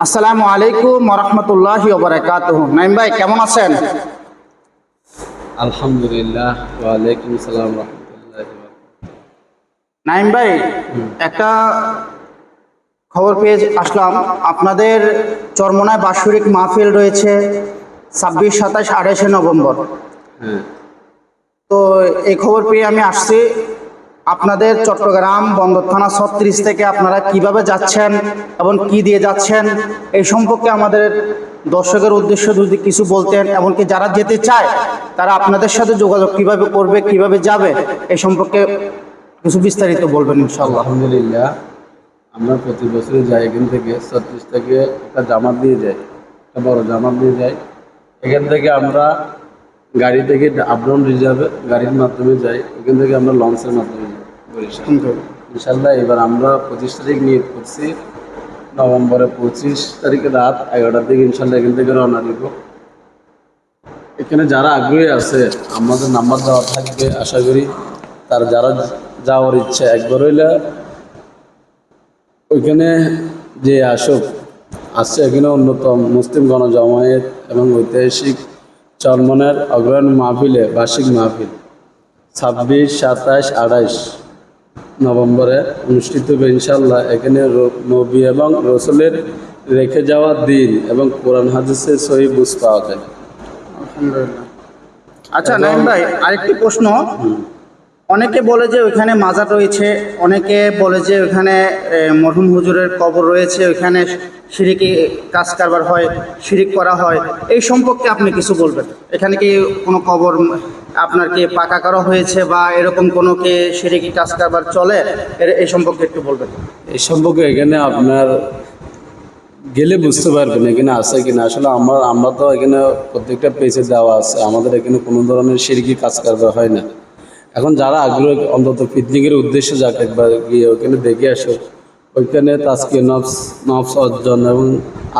আসসালামু আলাইকুম রহমতুল্লাহি ওবরাকাত নাইম ভাই কেমন আছেন? আলহামদুলিল্লাহ ওয়ালাইকুম আসসালাম নাইম ভাই একটা খবর পেয়ে আসলাম। আপনাদের চরমনায় বাৎসরিক মাহফিল রয়েছে ছাব্বিশ সাতাশ আঠাশে নভেম্বর। হ্যাঁ। তো এই খবর পেয়ে আমি আসছি। আপনাদের চট্টগ্রাম বন্দর থানা ছত্রিশ থেকে আপনারা কীভাবে যাচ্ছেন এবং কি দিয়ে যাচ্ছেন, এই সম্পর্কে আমাদের দর্শকের উদ্দেশ্য যদি কিছু বলতেন, এমনকি যারা যেতে চায়, তারা আপনাদের সাথে যোগাযোগ কীভাবে করবে, কীভাবে যাবে, এই সম্পর্কে কিছু বিস্তারিত বলবেন আলহামদুলিল্লাহ, আমরা প্রতি বছরই যাই এখান থেকে, ছত্রিশ থেকে একটা জামাত দিয়ে যাই, একটা বড় জামাত দিয়ে যাই। এখান থেকে আমরা গাড়ি থেকে আপডাউন রিজার্ভে গাড়ির মাধ্যমে যাই, এখান থেকে আমরা লঞ্চের মাধ্যমে যাই। ইনশাল্লাহ এবার আমরা পঁচিশ তারিখ নিয়োগ করছি। নভেম্বরের পঁচিশ তারিখে রাত এগারোটার দিকে ইনশাল্লাহ এখান থেকে রওনা দিব। এখানে যারা আগ্রহী আছে, আমাদের নাম্বার দেওয়া থাকবে, আশা করি। তার যারা যাওয়ার ইচ্ছা একবার হইলে ওইখানে যে আসুক আসছে এখানে অন্যতম মুসলিম গণজমায়েত এবং ঐতিহাসিক চরমনের অগ্রহণ মাহফিলে বার্ষিক মাহফিল। ছাব্বিশ, সাতাশ আঠাইশ নভেম্বরে অনুষ্ঠিত হবে ইনশাল্লাহ এখানে নবী এবং রসুলের রেখে যাওয়া দিন এবং কোরআন হাদিসের সহি বুঝ পাওয়া যায়। আচ্ছা নাইম ভাই আরেকটি প্রশ্ন। অনেকে বলে যে ওইখানে মাজার রয়েছে, অনেকে বলে যে ওইখানে মরহুম হুজুরের কবর রয়েছে, ওইখানে সিরিকি কাজ কারবার হয়, সিঁড়ি করা হয়। এই সম্পর্কে আপনি কিছু বলবেন? এখানে কি কোনো কবর আপনার কি পাকা করা হয়েছে বা এরকম কোনো কি সিরিকি কাজ কারবার চলে? এই সম্পর্কে একটু বলবেন। এই সম্পর্কে এখানে আপনার গেলে বুঝতে পারবেন এখানে আছে কিনা। আসলে আমরা আমরা তো এখানে প্রত্যেকটা পেজে দেওয়া আছে। আমাদের এখানে কোনো ধরনের সিরকি কাজ কারবার হয় না। এখন যারা আগ্রহ, অন্তত পিকনিকের উদ্দেশ্যে যাক একবার গিয়ে ওখানে দেখে আসো। ওইখানে তাজকে নফস নফস অর্জন এবং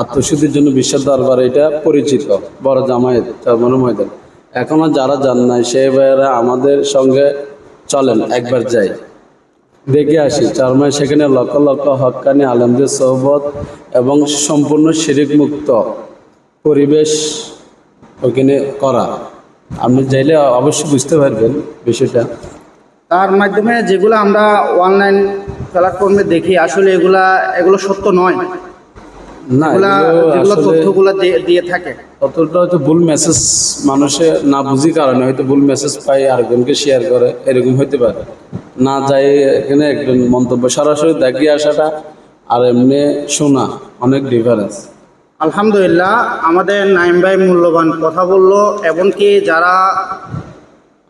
আত্মশুদ্ধির জন্য বিশ্বের দরবার এটা পরিচিত, বড় জামায়াত চরমনের ময়দান। এখনও যারা যান নাই সেই ভাইয়েরা আমাদের সঙ্গে চলেন, একবার যাই। দেখে আসি চারমাই সেখানে লক্ষ লক্ষ হকানি, আলমদের সহবত এবং সম্পূর্ণ শিরিক মুক্ত পরিবেশ ওখানে করা। আপনি চাইলে অবশ্যই বুঝতে পারবেন বিষয়টা। তার মাধ্যমে যেগুলো আমরা অনলাইন প্ল্যাটফর্মে দেখি আসলে এগুলা এগুলো সত্য নয়। না এগুলো তথ্যগুলো দিয়ে- থাকে। হয়তো ভুল মেসেজ মানুষে না বুঝি কারণে হয়তো ভুল মেসেজ পাই আরেকজনকে শেয়ার করে এরকম হইতে পারে। না যাই এখানে একজন মন্তব্য। সরাসরি দেখিয়ে আসাটা আর এমনি শোনা অনেক ডিফারেন্স আলহামদুলিল্লাহ আমাদের নাইম ভাই মূল্যবান কথা বলল এমনকি যারা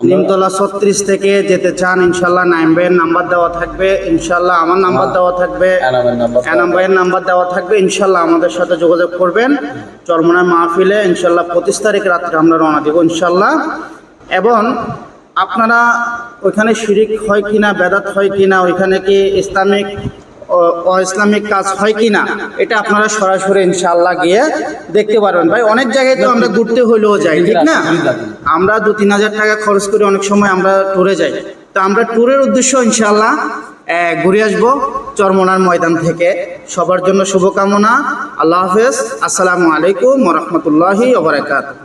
নিমতলা ছত্রিশ থেকে যেতে চান ইনশাল্লাহ নাইম ভাইয়ের নাম্বার দেওয়া থাকবে ইনশাল্লাহ আমার নাম্বার দেওয়া থাকবে এনাম ভাইয়ের নাম্বার দেওয়া থাকবে ইনশাল্লাহ আমাদের সাথে যোগাযোগ করবেন চরমনায় মাহফিলে ইনশাল্লাহ পঁচিশ তারিখ রাত্রে আমরা রওনা দেবো ইনশাল্লাহ। এবং আপনারা ওইখানে শিরিক হয় কিনা বেদাত হয় কিনা ওইখানে কি ইসলামিক ইসলামিক কাজ হয় কিনা, এটা আপনারা সরাসরি ইনশাল্লাহ গিয়ে দেখতে পারবেন। ভাই, অনেক জায়গায় তো আমরা ঘুরতে হইলেও যাই, ঠিক না? আমরা দু তিন হাজার টাকা খরচ করে অনেক সময় আমরা ট্যুরে যাই। তো আমরা ট্যুরের উদ্দেশ্য ইনশাল্লাহ ঘুরে আসব চরমনার ময়দান থেকে। সবার জন্য শুভকামনা। আল্লাহ হাফেজ। আসসালামু আলাইকুম রহমতুল্লাহি